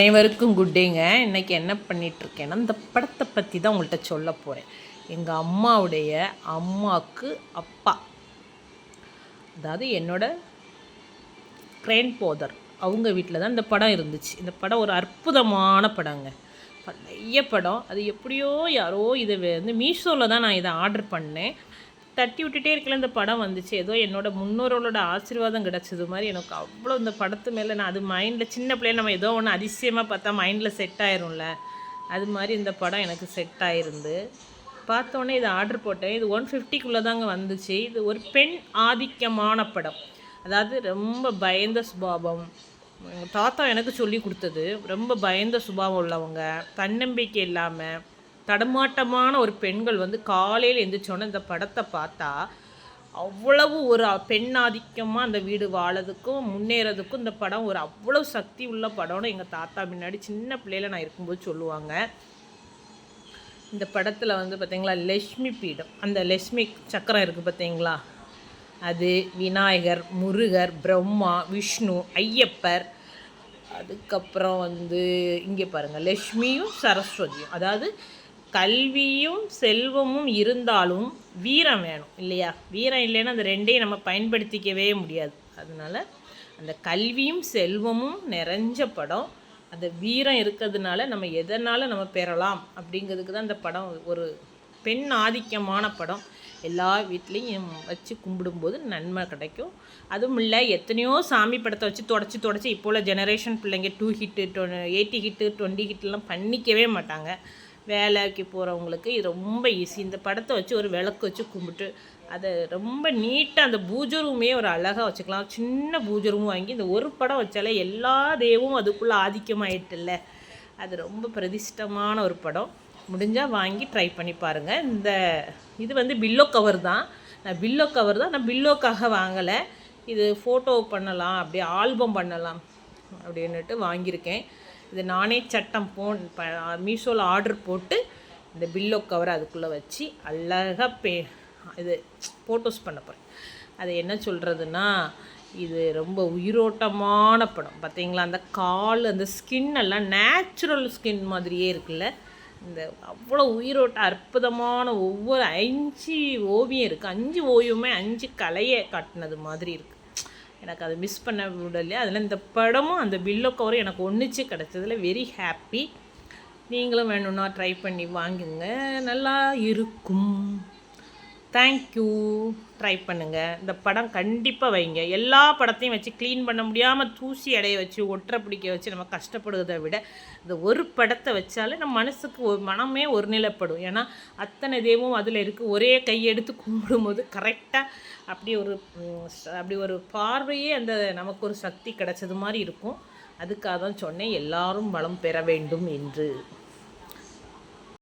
அனைவருக்கும் குட் டேங்க இன்றைக்கி என்ன பண்ணிகிட்ருக்கேன்னா இந்த படத்தை பற்றி தான் உங்கள்கிட்ட சொல்ல போகிறேன் எங்கள் அம்மாவுடைய அம்மாவுக்கு அப்பா. அதாவது என்னோட கிரேன் போதர் அவங்க வீட்டில் தான் இந்த படம் இருந்துச்சு. இந்த படம் ஒரு அற்புதமான படங்க. பழைய படம். அது எப்படியோ யாரோ இதை வந்து மீஷோவில் தான் நான் இதை ஆர்டர் பண்ணேன். தட்டி விட்டுட்டே இருக்கல இந்த படம் வந்துச்சு. ஏதோ என்னோட முன்னோர்களோட ஆசீர்வாதம் கிடச்சது மாதிரி எனக்கு அவ்வளோ இந்த படத்து மேலே நான் அது மைண்டில் சின்ன பிள்ளைய நம்ம ஏதோ ஒன்று அதிசயமாக பார்த்தா மைண்டில் செட் ஆயிரும்ல. அது மாதிரி இந்த படம் எனக்கு செட் ஆயிருந்து பார்த்தோன்னே இது ஆர்டர் போட்டேன். இது ஒன் ஃபிஃப்டிக்குள்ளே தாங்க வந்துச்சு. இது ஒரு பெண் ஆதிக்கமான படம். அதாவது ரொம்ப பயந்த சுபாவம். எங்கள் தாத்தா எனக்கு சொல்லி கொடுத்தது ரொம்ப பயந்த சுபாவம் உள்ளவங்க தன்னம்பிக்கை இல்லாமல் தடுமாட்டமான ஒரு பெண்கள் வந்து காலையில் எழுந்திரிச்சோன்னே இந்த படத்தை பார்த்தா அவ்வளவு ஒரு பெண்ணாதிக்கமாக அந்த வீடு வாழறதுக்கும் முன்னேறதுக்கும் இந்த படம் ஒரு அவ்வளவு சக்தி உள்ள படம்னு எங்கள் தாத்தா முன்னாடி சின்ன பிள்ளையில நான் இருக்கும்போது சொல்லுவாங்க. இந்த படத்தில் வந்து பார்த்திங்களா லக்ஷ்மி பீடம். அந்த லக்ஷ்மி சக்கரம் இருக்குது பார்த்தீங்களா அது விநாயகர் முருகர் பிரம்மா விஷ்ணு ஐயப்பர். அதுக்கப்புறம் வந்து இங்கே பாருங்கள் லக்ஷ்மியும் சரஸ்வதியும். அதாவது கல்வியும் செல்வமும் இருந்தாலும் வீரம் வேணும் இல்லையா? வீரம் இல்லைன்னா அந்த ரெண்டையும் நம்ம பயன்படுத்திக்கவே முடியாது. அதனால் அந்த கல்வியும் செல்வமும் நிறைஞ்ச படம். அந்த வீரம் இருக்கிறதுனால நம்ம எதனால் நம்ம பெறலாம் அப்படிங்கிறதுக்கு தான் அந்த படம் ஒரு பெண் ஆதிக்கமான படம். எல்லா வீட்லேயும் வச்சு கும்பிடும்போது நன்மை கிடைக்கும். அதுவும் இல்லை எத்தனையோ சாமி படத்தை வச்சு தொடச்சி தொடச்சி இப்போ உள்ள ஜெனரேஷன் பிள்ளைங்க two hit to eighty hit twenty ஹிட்லாம் பண்ணிக்கவே மாட்டாங்க. வேலைக்கு போகிறவங்களுக்கு இது ரொம்ப ஈஸி இந்த படத்தை வச்சு ஒரு விளக்கு வச்சு கும்பிட்டு அதை ரொம்ப நீட்டாக அந்த பூஜை ரூமே ஒரு அழகாக வச்சுக்கலாம். சின்ன பூஜை ரூம் வாங்கி இந்த ஒரு படம் வச்சாலே எல்லா தெய்வமும் அதுக்குள்ளே ஆதிக்கமாயிட்டுல்ல. அது ரொம்ப பிரதிஷ்டமான ஒரு படம். முடிஞ்சால் வாங்கி ட்ரை பண்ணி பாருங்கள் இந்த இது வந்து பில்லோ கவர் தான். நான் பில்லோ கவர் தான். நான் பில்லோக்காக வாங்கலை. இது ஃபோட்டோ பண்ணலாம் அப்படியே ஆல்பம் பண்ணலாம் அப்படின்னுட்டு வாங்கியிருக்கேன். இது நானே சட்டம் போன் மீஷோவில் ஆர்டர் போட்டு இந்த பில்லோ கவர் அதுக்குள்ளே வச்சு அழகாக பே இது ஃபோட்டோஸ் பண்ண போகிறேன் அது என்ன சொல்கிறதுன்னா இது ரொம்ப உயிரோட்டமான படம். பார்த்தீங்களா அந்த கால் அந்த ஸ்கின் எல்லாம் நேச்சுரல் ஸ்கின் மாதிரியே இருக்குல்ல? இந்த அவ்வளோ உயிரோட்ட அற்புதமான ஒவ்வொரு அஞ்சு ஓவியம் இருக்குது அஞ்சு ஓவியமே அஞ்சு கலையை காட்டினது மாதிரி இருக்குது எனக்கு அதை மிஸ் பண்ண விடலையே. அதில் இந்த படமும் அந்த பில்லோ கவரும் எனக்கு ஒன்றுச்சு கிடச்சதில் வெரி ஹாப்பி நீங்களும் வேணும்னா ட்ரை பண்ணி வாங்குங்க. நல்லா இருக்கும். தேங்க்யூ ட்ரை பண்ணுங்கள் இந்த படம் கண்டிப்பாக வைங்க. எல்லா படத்தையும் வச்சு க்ளீன் பண்ண முடியாமல் தூசி அடைய வச்சு ஒற்றை பிடிக்க வச்சு நம்ம கஷ்டப்படுவதை விட இந்த ஒரு படத்தை வச்சாலே நம்ம மனசுக்கு ஒரு மனமே ஒரு நிலைப்படும் ஏன்னா அத்தனை தெய்வம் அதில் இருக்குது ஒரே கையெடுத்து கும்பிடும்போது கரெக்டாக அப்படி ஒரு அப்படி ஒரு பார்வையே அந்த நமக்கு ஒரு சக்தி கிடைச்சது மாதிரி இருக்கும். அதுக்காக தான் சொன்னேன். எல்லாரும் வளம் பெற வேண்டும் என்று.